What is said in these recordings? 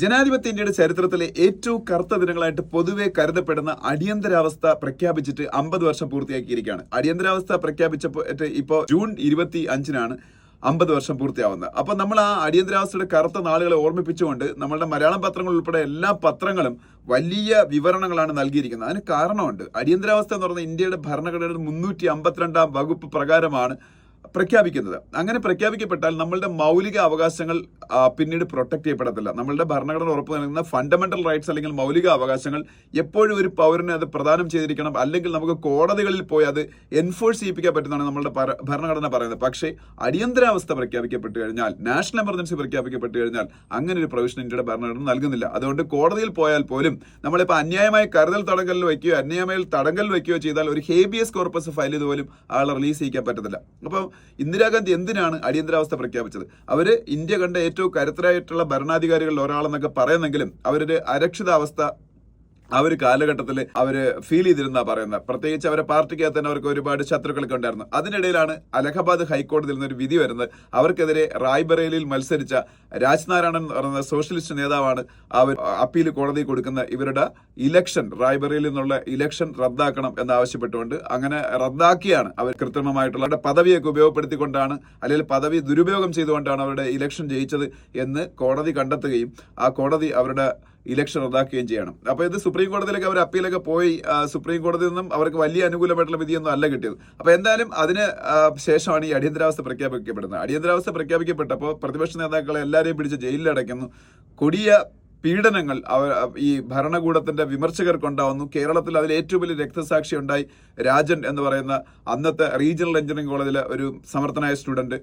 ജനാധിപത്യ ഇന്ത്യയുടെ ചരിത്രത്തിലെ ഏറ്റവും കറുത്ത ദിനങ്ങളായിട്ട് പൊതുവെ കരുതപ്പെടുന്ന അടിയന്തരാവസ്ഥ പ്രഖ്യാപിച്ചിട്ട് അമ്പത് വർഷം പൂർത്തിയാക്കിയിരിക്കുകയാണ്. അടിയന്തരാവസ്ഥ പ്രഖ്യാപിച്ചപ്പോൾ ഇപ്പോൾ ജൂൺ ഇരുപത്തി അഞ്ചിനാണ് അമ്പത് വർഷം പൂർത്തിയാവുന്നത്. അപ്പൊ നമ്മൾ ആ അടിയന്തരാവസ്ഥയുടെ കറുത്ത നാളുകളെ ഓർമ്മിപ്പിച്ചുകൊണ്ട് നമ്മളുടെ മലയാളം പത്രങ്ങൾ ഉൾപ്പെടെ എല്ലാ പത്രങ്ങളും വലിയ വിവരണങ്ങളാണ് നൽകിയിരിക്കുന്നത്. അതിന് കാരണമുണ്ട്. അടിയന്തരാവസ്ഥ എന്ന് പറഞ്ഞാൽ ഇന്ത്യയുടെ ഭരണഘടനയുടെ മുന്നൂറ്റി അമ്പത്തിരണ്ടാം വകുപ്പ് പ്രകാരമാണ് പ്രഖ്യാപിക്കുന്നത്. അങ്ങനെ പ്രഖ്യാപിക്കപ്പെട്ടാൽ നമ്മളുടെ മൗലിക അവകാശങ്ങൾ പിന്നീട് പ്രൊട്ടക്ട് ചെയ്യപ്പെടത്തില്ല. നമ്മളുടെ ഭരണഘടന ഉറപ്പ് നൽകുന്ന ഫണ്ടമെന്റൽ റൈറ്റ്സ് അല്ലെങ്കിൽ മൗലിക അവകാശങ്ങൾ എപ്പോഴും ഒരു പൗരനെ അത് പ്രദാനം ചെയ്തിരിക്കണം. അല്ലെങ്കിൽ നമുക്ക് കോടതികളിൽ പോയി അത് എൻഫോഴ്സ് ചെയ്യിപ്പിക്കാൻ പറ്റുന്നതാണ് നമ്മളുടെ ഭരണഘടന പറയുന്നത്. പക്ഷേ അടിയന്തരാവസ്ഥ പ്രഖ്യാപിക്കപ്പെട്ട് കഴിഞ്ഞാൽ നാഷണൽ എമർജൻസി പ്രഖ്യാപിക്കപ്പെട്ട് കഴിഞ്ഞാൽ അങ്ങനെ ഒരു പ്രൊവിഷൻ ഇന്ത്യയുടെ ഭരണഘടന നൽകുന്നില്ല. അതുകൊണ്ട് കോടതിയിൽ പോയാൽ പോലും നമ്മളിപ്പോൾ അന്യായമായ കരുതൽ തടങ്കലിൽ വയ്ക്കുകയോ അന്യായമായി തടങ്കൽ വയ്ക്കുകയോ ചെയ്താൽ ഒരു ഹേബിയസ് കോർപ്പസ് ഫയൽ ചെയ്ത് പോലും ആളെ റിലീസ് ചെയ്യിക്കാൻ പറ്റത്തില്ല. അപ്പോൾ ഇന്ദിരാഗാന്ധി എന്തിനാണ് അടിയന്തരാവസ്ഥ പ്രഖ്യാപിച്ചത്? അവർ ഇന്ത്യ കണ്ട ഏറ്റവും കരുത്തരായിട്ടുള്ള ഭരണാധികാരികളിൽ ഒരാളെന്നൊക്കെ പറയുന്നെങ്കിലും അവരുടെ അരക്ഷിതാവസ്ഥ ആ ഒരു കാലഘട്ടത്തിൽ അവർ ഫീൽ ചെയ്തിരുന്ന പറയുന്നത് പ്രത്യേകിച്ച് അവരെ പാർട്ടിക്കകത്ത് തന്നെ അവർക്ക് ഒരുപാട് ശത്രുക്കളൊക്കെ ഉണ്ടായിരുന്നു. അതിനിടയിലാണ് അലഹബാദ് ഹൈക്കോടതിയിൽ നിന്നൊരു വിധി വരുന്നത്. അവർക്കെതിരെ റായ്ബറേലിയിൽ മത്സരിച്ച രാജ്നാരായണൻ എന്ന് പറയുന്ന സോഷ്യലിസ്റ്റ് നേതാവാണ് അവർ അപ്പീൽ കോടതി കൊടുക്കുന്ന ഇവരുടെ ഇലക്ഷൻ റായ്ബറേലിൽ നിന്നുള്ള ഇലക്ഷൻ റദ്ദാക്കണം എന്നാവശ്യപ്പെട്ടുകൊണ്ട് അങ്ങനെ റദ്ദാക്കിയാണ് അവർ കൃത്രിമമായിട്ടുള്ള അവരുടെ പദവിയൊക്കെ ഉപയോഗപ്പെടുത്തിക്കൊണ്ടാണ് അല്ലെങ്കിൽ പദവി ദുരുപയോഗം ചെയ്തുകൊണ്ടാണ് അവരുടെ ഇലക്ഷൻ ജയിച്ചത് എന്ന് കോടതി കണ്ടെത്തുകയും ആ കോടതി അവരുടെ ഇലക്ഷൻ റദ്ദാക്കുകയും ചെയ്യണം. അപ്പോൾ ഇത് സുപ്രീം കോടതിയിലേക്ക് അവർ അപ്പീലൊക്കെ പോയി സുപ്രീം കോടതിയിൽ നിന്നും അവർക്ക് വലിയ അനുകൂലമായിട്ടുള്ള വിധിയൊന്നും അല്ല കിട്ടിയത്. അപ്പോൾ എന്തായാലും അതിന് ശേഷമാണ് ഈ അടിയന്തരാവസ്ഥ പ്രഖ്യാപിക്കപ്പെടുന്നത്. അടിയന്തരാവസ്ഥ പ്രഖ്യാപിക്കപ്പെട്ടപ്പോൾ പ്രതിപക്ഷ നേതാക്കളെ എല്ലാവരെയും പിടിച്ച് ജയിലിലടയ്ക്കുന്നു കൊടിയ പീഡനങ്ങൾ അവർ ഈ ഭരണകൂടത്തിന്റെ വിമർശകർക്കുണ്ടാവുന്നു കേരളത്തിൽ അതിൽ ഏറ്റവും വലിയ രക്തസാക്ഷി ഉണ്ടായി രാജൻ എന്ന് പറയുന്ന അന്നത്തെ റീജിയണൽ എഞ്ചിനീയറിംഗ് കോളേജിലെ ഒരു സമർത്ഥനായ സ്റ്റുഡന്റ്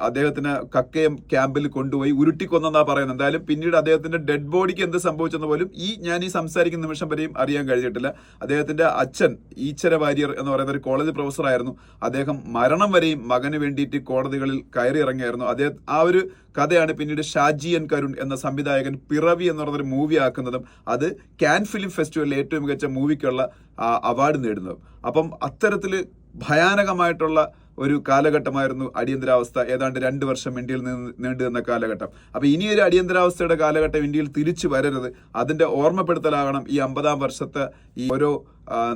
അദ്ദേഹത്തിന് കക്കയം ക്യാമ്പിൽ കൊണ്ടുപോയി ഉരുട്ടിക്കൊന്നാ പറയുന്നത്. എന്തായാലും പിന്നീട് അദ്ദേഹത്തിന്റെ ഡെഡ് ബോഡിക്ക് എന്ത് സംഭവിച്ചെന്ന് പോലും ഈ ഞാൻ ഈ സംസാരിക്കുന്ന നിമിഷം വരെയും അറിയാൻ കഴിഞ്ഞിട്ടില്ല. അദ്ദേഹത്തിന്റെ അച്ഛൻ ഈച്ചര വാര്യർ എന്ന് പറയുന്ന ഒരു കോളേജ് പ്രൊഫസറായിരുന്നു അദ്ദേഹം മരണം വരെയും മകന് വേണ്ടിയിട്ട് കോടതികളിൽ കയറി ഇറങ്ങിയായിരുന്നു. അദ്ദേഹം ആ ഒരു കഥയാണ് പിന്നീട് ഷാജി എൻ കരുൺ എന്ന സംവിധായകൻ പിറവി എന്ന് പറയുന്നൊരു മൂവി ആക്കുന്നതും അത് ക്യാൻ ഫിലിം ഫെസ്റ്റിവലിൽ ഏറ്റവും മികച്ച മൂവിക്കുള്ള അവാർഡ് നേടുന്നതും. അപ്പം അത്തരത്തിൽ ഭയാനകമായിട്ടുള്ള ഒരു കാലഘട്ടമായിരുന്നു അടിയന്തരാവസ്ഥ. ഏതാണ്ട് രണ്ട് വർഷം ഇന്ത്യയിൽ നിന്ന് നീണ്ടു നിന്ന കാലഘട്ടം. അപ്പോൾ ഇനിയൊരു അടിയന്തരാവസ്ഥയുടെ കാലഘട്ടം ഇന്ത്യയിൽ തിരിച്ചു വരരുത്. അതിന്റെ ഓർമ്മപ്പെടുത്തലാകണം ഈ അമ്പതാം വർഷത്തെ ഈ ഓരോ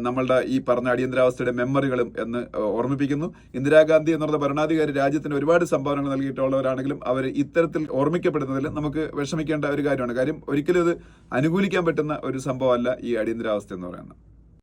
നമ്മളുടെ ഈ പറഞ്ഞ അടിയന്തരാവസ്ഥയുടെ മെമ്മറികളും എന്ന് ഓർമ്മിപ്പിക്കുന്നു. ഇന്ദിരാഗാന്ധി എന്ന് പറഞ്ഞ ഭരണാധികാരി രാജ്യത്തിന് ഒരുപാട് സംഭാവനകൾ നൽകിയിട്ടുള്ളവരാണെങ്കിലും അവർ ഇത്തരത്തിൽ ഓർമ്മിക്കപ്പെടുന്നതിൽ നമുക്ക് വിഷമിക്കേണ്ട ഒരു കാര്യമാണ്. കാര്യം ഒരിക്കലും ഇത് അനുകൂലിക്കാൻ പറ്റുന്ന ഒരു സംഭവമല്ല ഈ അടിയന്തരാവസ്ഥ എന്ന് പറയുന്നത്.